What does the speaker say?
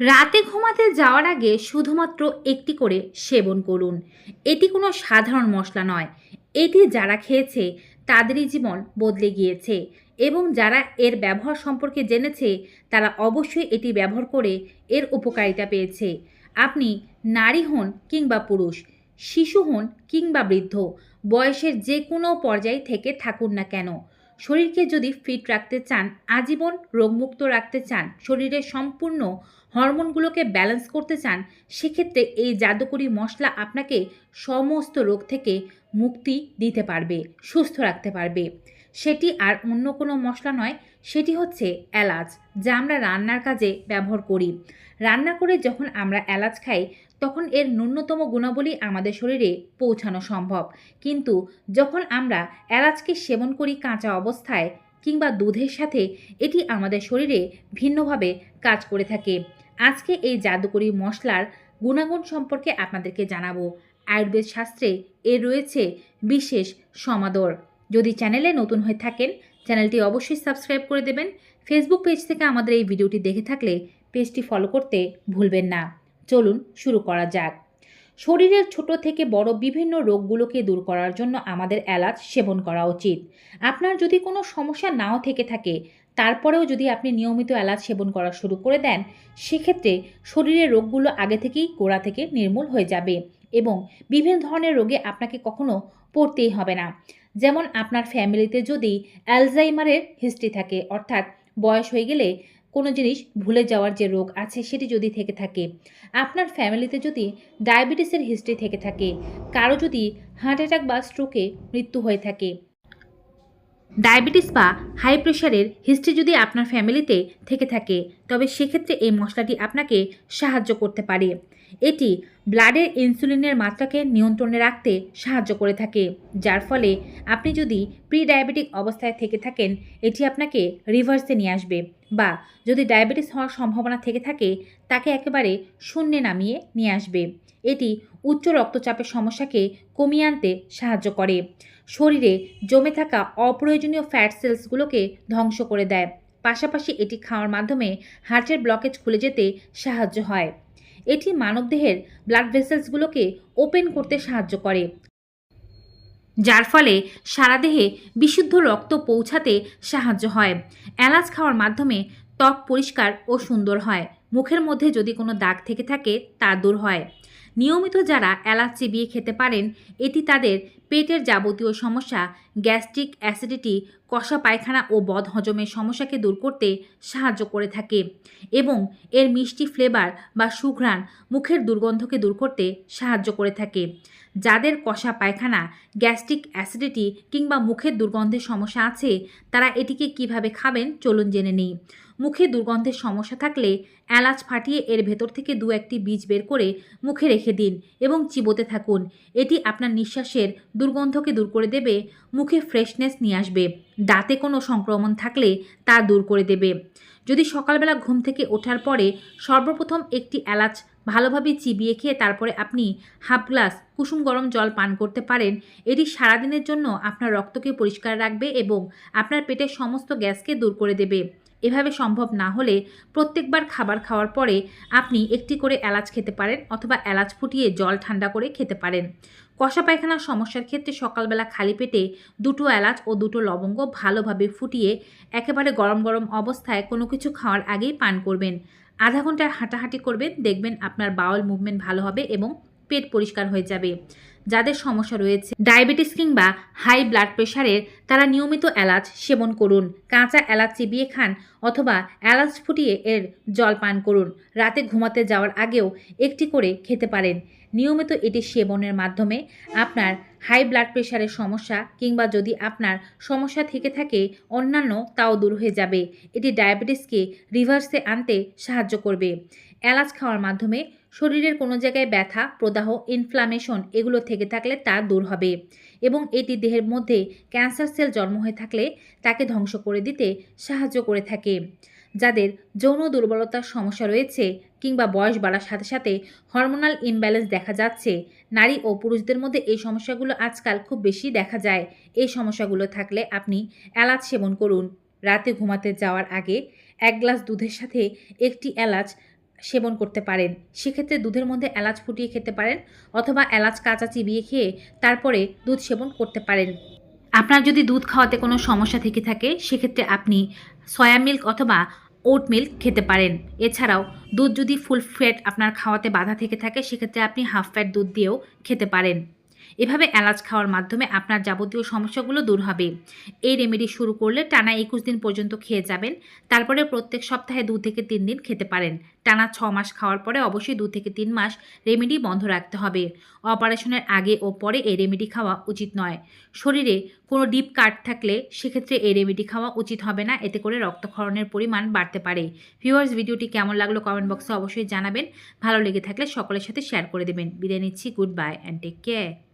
রাতে ঘুমাতে যাওয়ার আগে শুধুমাত্র একটি করে সেবন করুন। এটি কোনো সাধারণ মশলা নয়। এটি যারা খেয়েছে, তাদেরই জীবন বদলে গিয়েছে এবং যারা এর ব্যবহার সম্পর্কে জেনেছে, তারা অবশ্যই এটি ব্যবহার করে এর উপকারিতা পেয়েছে। আপনি নারী হন কিংবা পুরুষ, শিশু হন কিংবা বৃদ্ধ, বয়সের যে কোনো পর্যায় থেকে থাকুন না কেন। শরীরকে যদি ফিট রাখতে চান, আজীবন রোগমুক্ত রাখতে চান, শরীরের সম্পূর্ণ হরমোনগুলোকে ব্যালেন্স করতে চান, সেক্ষেত্রে এই জাদুকরি মশলা আপনাকে সমস্ত রোগ থেকে মুক্তি দিতে পারবে, সুস্থ রাখতে পারবে। সেটি আর অন্য কোনো মশলা নয়, সেটি হচ্ছে এলাচ, যা আমরা রান্নার কাজে ব্যবহার করি। রান্না করে যখন আমরা এলাচ খাই, তখন এর ন্যূনতম গুণাবলী আমাদের শরীরে পৌঁছানো সম্ভব। কিন্তু যখন আমরা এলাচকে সেবন করি কাঁচা অবস্থায় কিংবা দুধের সাথে, এটি আমাদের শরীরে ভিন্নভাবে কাজ করে থাকে। আজকে এই জাদুকরি মশলার গুণাগুণ সম্পর্কে আপনাদেরকে জানাব। আয়ুর্বেদ শাস্ত্রে এর রয়েছে বিশেষ সমাদর। যদি চ্যানেলে নতুন হয়ে থাকেন, চ্যানেলটি অবশ্যই সাবস্ক্রাইব করে দেবেন। ফেসবুক পেজ থেকে আমাদের এই ভিডিওটি দেখে থাকলে পেজটি ফলো করতে ভুলবেন না। চলুন শুরু করা যাক। শরীরের ছোট থেকে বড় বিভিন্ন রোগগুলোকে দূর করার জন্য আমাদের এলাচ সেবন করা উচিত। আপনার যদি কোনো সমস্যা নাও থেকে থাকে তারপরেও যদি আপনি নিয়মিত এলাচ সেবন করা শুরু করে দেন, সেক্ষেত্রে শরীরের রোগগুলো আগে থেকেই গোড়া থেকে নির্মূল হয়ে যাবে এবং বিভিন্ন ধরনের রোগে আপনাকে কখনো পড়তেই হবে না। যেমন আপনার ফ্যামিলিতে যদি অ্যালজাইমারের হিস্ট্রি থাকে, অর্থাৎ বয়স হয়ে গেলে কোনো জিনিস ভুলে যাওয়ার যে রোগ আছে সেটি যদি থেকে থাকে, আপনার ফ্যামিলিতে যদি ডায়াবেটিসের হিস্ট্রি থেকে থাকে, কারও যদি হার্ট অ্যাটাক বা স্ট্রোকে মৃত্যু হয়ে থাকে ডায়াবেটিস বা হাই প্রেশারের হিস্ট্রি যদি আপনার ফ্যামিলিতে থেকে থাকে, তবে সেক্ষেত্রে এই মশলাটি আপনাকে সাহায্য করতে পারে। এটি ব্লাডের ইনসুলিনের মাত্রাকে নিয়ন্ত্রণে রাখতে সাহায্য করে থাকে, যার ফলে আপনি যদি প্রি ডায়াবেটিক অবস্থায় থেকে থাকেন, এটি আপনাকে রিভার্সে নিয়ে আসবে বা যদি ডায়াবেটিস হওয়ার সম্ভাবনা থেকে থাকে, তাকে একেবারে শূন্যে নামিয়ে নিয়ে আসবে। এটি উচ্চ রক্তচাপের সমস্যাকে কমিয়ে আনতে সাহায্য করে। শরীরে জমে থাকা অপ্রয়োজনীয় ফ্যাট সেলসগুলোকে ধ্বংস করে দেয়। পাশাপাশি এটি খাওয়ার মাধ্যমে হার্টের ব্লকেজ খুলে যেতে সাহায্য হয়। এটি মানবদেহের ব্লাড ভেসেলসগুলোকে ওপেন করতে সাহায্য করে। যার ফলে সারা দেহে বিশুদ্ধ রক্ত পৌঁছাতে সাহায্য হয়। এলাচ খাওয়ার মাধ্যমে ত্বক পরিষ্কার ও সুন্দর হয়। মুখের মধ্যে যদি কোনো দাগ থেকে থাকে, তা দূর হয়। নিয়মিত যারা এলাচ চিবিয়ে খেতে পারেন এটি তাদের পেটের যাবতীয় সমস্যা গ্যাস্ট্রিক অ্যাসিডিটি, কষা পায়খানা ও বদ হজমের সমস্যাকে দূর করতে সাহায্য করে থাকে এবং এর মিষ্টি ফ্লেভার বা সুঘ্রাণ মুখের দুর্গন্ধকে দূর করতে সাহায্য করে থাকে। যাদের কষা পায়খানা, গ্যাস্ট্রিক অ্যাসিডিটি কিংবা মুখের দুর্গন্ধের সমস্যা আছে, তারা এটিকে কীভাবে খাবেন চলুন জেনে নিই। মুখে দুর্গন্ধের সমস্যা থাকলে এলাচ ফাটিয়ে এর ভেতর থেকে দু একটি বীজ বের করে মুখে রেখে দিন এবং চিবোতে থাকুন। এটি আপনার নিঃশ্বাসের দুর্গন্ধকে দূর করে দেবে মুখে ফ্রেশনেস নিয়ে আসবে। দাঁতে কোনো সংক্রমণ থাকলে তা দূর করে দেবে। যদি সকালবেলা ঘুম থেকে ওঠার পরে সর্বপ্রথম একটি এলাচ ভালোভাবে চিবিয়ে খেয়ে তারপরে আপনি হাফ গ্লাস কুসুম গরম জল পান করতে পারেন, এটি সারাদিনের জন্য আপনার রক্তকে পরিষ্কার রাখবে এবং আপনার পেটের সমস্ত গ্যাসকে দূর করে দেবে। এভাবে সম্ভব না হলে প্রত্যেকবার খাবার খাওয়ার পরে আপনি একটি করে এলাচ খেতে পারেন অথবা এলাচ ফুটিয়ে জল ঠান্ডা করে খেতে পারেন। কষা পায়খানার সমস্যার ক্ষেত্রে সকালবেলা খালি পেটে দুটো এলাচ ও দুটো লবঙ্গ ভালোভাবে ফুটিয়ে একেবারে গরম গরম অবস্থায় কোনো কিছু খাওয়ার আগেই পান করবেন। আধা ঘণ্টার হাঁটাহাঁটি করবেন, দেখবেন আপনার বাউল মুভমেন্ট ভালো হবে এবং পেট পরিষ্কার হয়ে যাবে। যাদের সমস্যা রয়েছে, ডায়াবেটিস কিংবা হাই ব্লাড প্রেশারের তারা নিয়মিত এলাচ সেবন করুন, কাঁচা এলাচ চিবিয়ে খান অথবা এলাচ ফুটিয়ে এর জল পান করুন। রাতে ঘুমাতে যাওয়ার আগেও একটি করে খেতে পারেন। নিয়মিত এটি সেবনের মাধ্যমে আপনার হাই ব্লাড প্রেশারের সমস্যা কিংবা যদি আপনার সমস্যা থেকে থাকে, অন্যান্য তাও দূর হয়ে যাবে। এটি ডায়াবেটিসকে রিভার্সে আনতে সাহায্য করবে। এলাচ খাওয়ার মাধ্যমে শরীরের কোনো জায়গায় ব্যথা, প্রদাহ ইনফ্লামেশন এগুলো থেকে থাকলে তা দূর হবে এবং এটি দেহের মধ্যে ক্যান্সার সেল জন্ম হয়ে থাকলে তাকে ধ্বংস করে দিতে সাহায্য করে থাকে। যাদের যৌন দুর্বলতার সমস্যা রয়েছে কিংবা বয়স বাড়ার সাথে সাথে হরমোনাল ইমব্যালেন্স দেখা যাচ্ছে, নারী ও পুরুষদের মধ্যে এই সমস্যাগুলো আজকাল খুব বেশি দেখা যায়। এই সমস্যাগুলো থাকলে আপনি এলাচ সেবন করুন। রাতে ঘুমাতে যাওয়ার আগে এক গ্লাস দুধের সাথে একটি এলাচ সেবন করতে পারেন। সেক্ষেত্রে দুধের মধ্যে এলাচ ফুটিয়ে খেতে পারেন অথবা এলাচ কাঁচা চিবিয়ে খেয়ে তারপরে দুধ সেবন করতে পারেন। আপনার যদি দুধ খাওয়াতে কোনো সমস্যা থেকে থাকে, সেক্ষেত্রে আপনি সয়া মিল্ক অথবা ওট মিল্ক খেতে পারেন। এছাড়াও দুধ যদি ফুল ফ্যাট আপনার খাওয়াতে বাধা থেকে থাকে, সেক্ষেত্রে আপনি হাফ ফ্যাট দুধ দিয়েও খেতে পারেন। এভাবে এলাচ খাওয়ার মাধ্যমে আপনার যাবতীয় সমস্যাগুলো দূর হবে। এই রেমেডি শুরু করলে টানা একুশ দিন পর্যন্ত খেয়ে যাবেন। তারপরে প্রত্যেক সপ্তাহে দু থেকে তিন দিন খেতে পারেন। টানা ছ মাস খাওয়ার পরে অবশ্যই দু থেকে তিন মাস রেমেডি বন্ধ রাখতে হবে। অপারেশনের আগে ও পরে এই রেমেডি খাওয়া উচিত নয়। শরীরে কোনো ডিপ কাট থাকলে সেক্ষেত্রে এই রেমেডি খাওয়া উচিত হবে না। এতে করে রক্তক্ষরণের পরিমাণ বাড়তে পারে। ভিউয়ার্স, ভিডিওটি কেমন লাগল কমেন্ট বক্সে অবশ্যই জানাবেন। ভালো লেগে থাকলে সকলের সাথে শেয়ার করে দেবেন। বিদায় নিচ্ছি। Goodbye and take care.